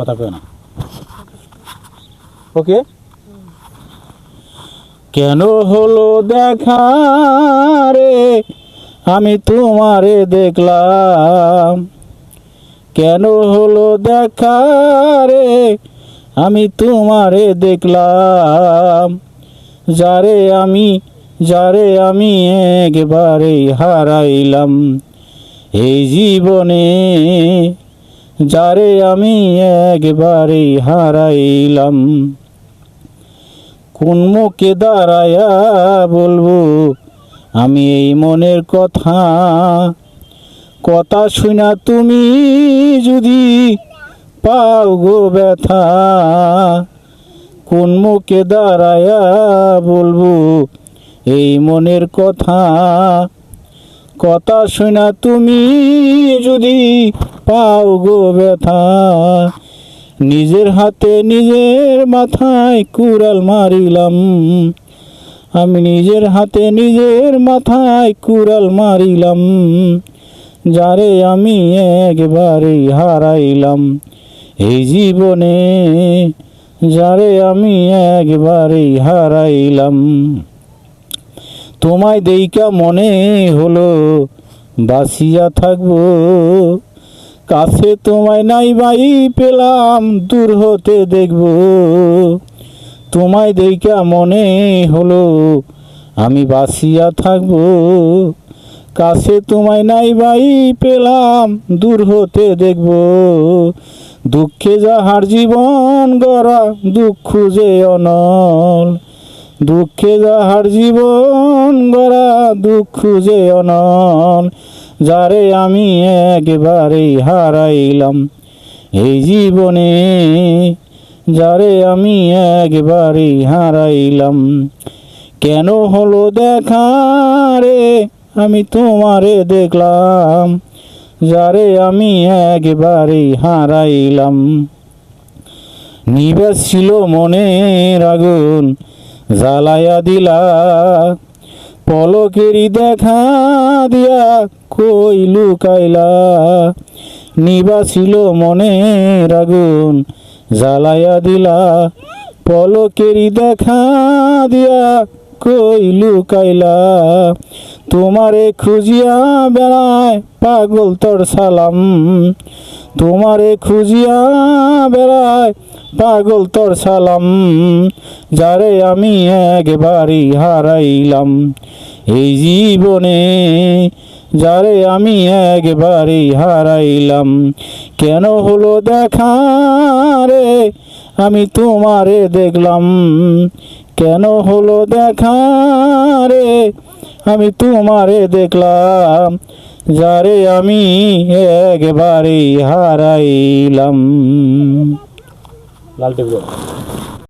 কথা কয় না। ওকে? কেন হলো দেখা রে? আমি তোমারে দেখলাম। কেন হলো দেখা রে? আমি তোমারে দেখলাম। যারে আমি যারে আমি একবারে হারাইলাম। এই জীবনে যারে আমি একবারে হারাইলাম, কোন মুখে দাঁড়ায়া বলব, আমি এই মনের কথা। কথা শুনা তুমি যদি পাও গো ব্যথা, কোন মুখে দাঁড়ায়া বলব, এই মনের কথা। কথা শুনা তুমি যদি পাও গো ব্যথা, নিজের হাতে নিজের মাথায় কুড়াল মারিলাম। আমি নিজের হাতে নিজের মাথায় কুড়াল মারিলাম, যারে আমি একবারে হারাইলাম। এই জীবনে যারে আমি একবারে হারাইলাম। তোমায় দেইকা মনে হলো, বাসিয়া থাকব। কাছে তোমায় নাই বাই পেলাম, দূর হতে দেখব। তোমায় দেইকা মনে হলো, আমি বাসিয়া থাকব। কাছে তোমায় নাই বাই পেলাম, দূর হতে দেখব। দুঃখে যাহার জীবন গড়া, দুঃখ যে অনল। দুঃখে যাহার জীবন গড়া দুঃখ যে অনল, যারে আমি একবারে হারাইলাম। এই জীবনে যারে আমি একবারে হারাইলাম। কেন হলো দেখা রে, আমি তোমারে দেখলাম, যারে আমি একবারে হারাইলাম। নিবাস ছিল মনের আগুন জ্বালায়া দিলা, পলকেরি দেখা দিয়া কই লুকাইলা। নিবাসিল মনের আগুন, জ্বালায়া দিলা, পলকেরি দেখা দিয়া কই লুকাইলা। তোমারে খুঁজিয়া বেড়ায় পাগল তোর সালাম। তোমারে খুঁজিয়া বেড়ায় পাগল তোর সালাম। যারে আমি একবারই হারাইলাম এই জীবনে, যারে আমি একবারই হারাইলাম। কেন হলো দেখা রে, আমি তোমারে দেখলাম। কেন হলো দেখা রে আমি তোমারে দেখলাম যারে আমি একবারে হারাইলাম। লাল